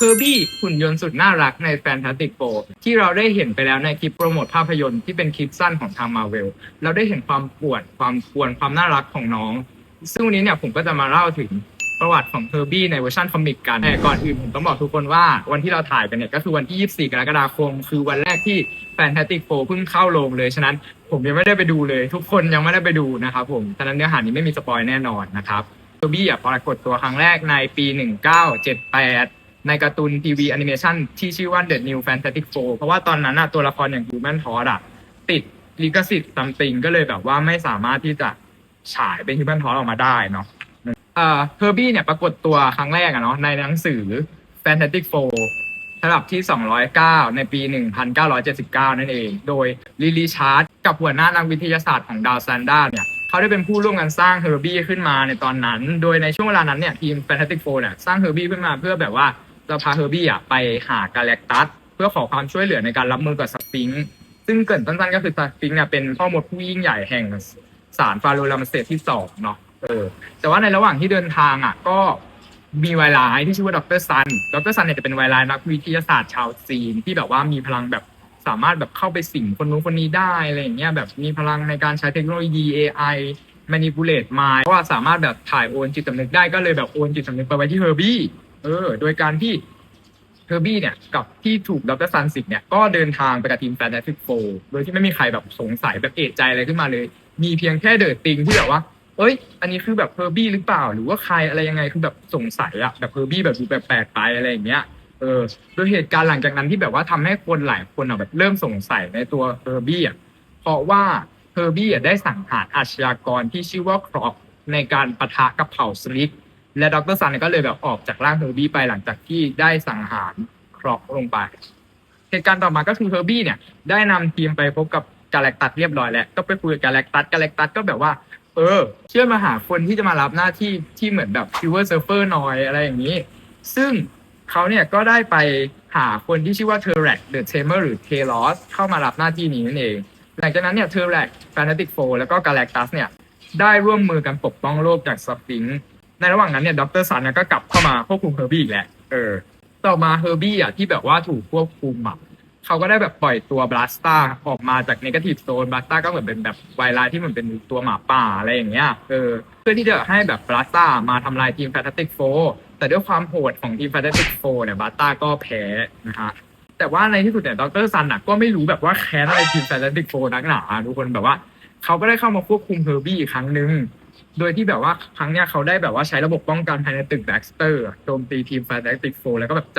เคอร์บี้หุ่นยนต์สุดน่ารักในแฟนตาติกโ r ที่เราได้เห็นไปแล้วในคลิปโปรโมทภาพยนตร์ที่เป็นคลิปสั้นของทางมาเวลเราได้เห็นความปวดความกวนความน่ารักของน้อง ซึ่งวันนี้เนี่ยผมก็จะมาเล่าถึงประวัติของเคอร์บี้ในเวอร์ชันคอมิกกันแต่ก่อนอื่นผมต้องบอกทุกคนว่าวันที่เราถ่ายกันเนี่ยก็คือวันที่ 24 กรกฎาคม คือวันแรกที่แฟนตาติกโ r เพิ่งเข้าโรงเลย ฉะนั้นผมยังไม่ได้ไปดูเลย ทุกคนยังไม่ได้ไปดูนะครับผมฉะนั้นเนื้อหานี้ไม่มีสปอยแน่นอนนะครับเคอร์บี้อะปรากฏตัวครั้งแรกในปี 1978 ในการ์ตูนทีวีแอนิเมชันที่ชื่อว่า The New Fantastic Four เพราะว่าตอนนั้นน่ะตัวละครอย่าง Human Torch อะติดลิขสิทธิ์ซัมติงก็เลยแบบว่าไม่สามารถที่จะฉายเป็น Human Torch ออกมาได้เนาะเอ่อเคอร์บี้เนี่ยปรากฏตัวครั้งแรกอะเนาะในหนังสือ Fantastic Four ฉบับที่ 209 ในปี 1979 นั่นเอง โดยลิลีชาร์ดกับหัวหน้านักวิทยาศาสตร์ของดาวซันดาเนี่ยเขาได้เป็นผู้ร่วมกันสร้างเฮอร์บี้ขึ้นมาในตอนนั้น โดยในช่วงเวลานั้นเนี่ยทีม Fantastic Four เนี่ยสร้างเฮอร์บี้ขึ้นมาเพื่อแบบว่า จะพาเฮอร์บี้อะไปหากาแล็กตัสเพื่อขอความช่วยเหลือในการรับมือกับสฟิงค์ซึ่งเกรินสั้นๆก็คือสฟิงค์เนี่ยเป็นพ่อมดผู้ยิ่งใหญ่แห่งสารฟาโรลามเซตที่สองเนาะเออ แต่ว่าในระหว่างที่เดินทางอะ ก็มีไวรัสที่ชื่อว่าดรซัน ดรซันเนี่ยจะเป็นไวรัสนักวิทยาศาสตร์ชาวจีนที่แบบว่ามีพลังแบบสามารถแบบเข้าไปสิงคนนู้นคนนี้ได้อะไรอย่างเงี้ยแบบมีพลังในการใช้เทคโนโลยี AI manipulate mind เพราะว่าสามารถแบบถ่ายโอนจิตสำนึกได้ก็เลยแบบโอนจิตสำนึกไปไว้ที่เฮอร์บี้ เออ โดยการที่เฮอร์บี้เนี่ยกับที่ถูกดรซันสิกเนี่ยก็เดินทางไปกับทีมแฟนตา s ิ c โฟโดยที่ไม่มีใครแบบสงสัยแบบเอะใจอะไรขึ้นมาเลย มีเพียงแค่เดอร์ติงที่แบบว่าเอ้ย อันนี้คือแบบเฮอร์บี้หรือเปล่า หรือว่าใครอะไรยังไง คือแบบสงสัยอะแบบเฮอร์บี้แบบดูแปลกๆไปอะไรอย่างเงี้ย เออ โดยเหตุการณ์หลังจากนั้นที่แบบว่าทำให้คนหลายคนอะแบบเริ่มสงสัยในตัวเฮอร์บี้อะเพราะว่าเฮอร์บี้อะได้สั่งหารอาชญากรที่ชื่อว่าครอปในการปะทะกับเผ่าสลิก และดรซันก็เลยแบบออกจากร่างเฮอร์บี้ไปหลังจากที่ได้สังหารครอปลงไปเหตุการณ์ต่อมาก็คือเฮอร์บี้เนี่ยได้นำทีมไปพบกับกาแล็กตัสเรียบร้อยแล้ว ก็ไปคุยกับกาแล็กตัสกาแล็กตัสก็แบบว่า เออ เชื่อมาหาคนที่จะมารับหน้าที่ที่เหมือนแบบฟิวเวอร์เซิร์ฟเฟอร์หน่อยอะไรอย่างนี้ ซึ่งเขาเนี่ยก็ได้ไปหาคนที่ชื่อว่าเทอร์แรกเดอะเทเมอร์หรือเทลอสเข้ามารับหน้าที่นี้นั่นเอง หลังจากนั้นเนี่ยเทอร์แรกแฟนตาติกโฟแล้วก็กาแล็กตัสเนี่ยได้ร่วมมือกันปกป้องโลกจากสฟิง ในระหว่างนั้นเนี่ยดรซันนี่ยก็กลับเข้ามาควบคุมเฮอร์บี้อีกแหละเออ ต่อมาเฮอร์บี้อะที่แบบว่าถูกควบคุมอะเขาก็ได้แบบปล่อยตัวบลัสตาออกมาจากเนกาทีฟโซนบลัสตาก็เหมือนเป็นแบบไวรัสที่เหมือนเป็นตัวหมาป่าอะไรอย่างเงี้ยเออเพื่อที่จะให้แบบบลัสตามาทำลายทีมแฟนตาติกโฟแต่ด้วยความโหดของทีมแฟนตาติกโฟเนี่ยบลัสตาก็แพ้นะฮะแต่ว่าในที่สุดเนี่ยดรซันอะก็ไม่รู้แบบว่าแค้นอะไรทีมแฟนตาติกโฟนักหนาทุกคนแบบว่าเขาก็ได้เข้ามาควบคุมเฮอร์บี้อีกครั้งหนึ่ง โดยที่แบบว่าครั้งเนี้ยเขาได้แบบว่าใช้ระบบป้องกันภายในตึกแบ็กสเตอร์โจมตีทีมแฟนตาติกโฟแล้วก็แบบจับ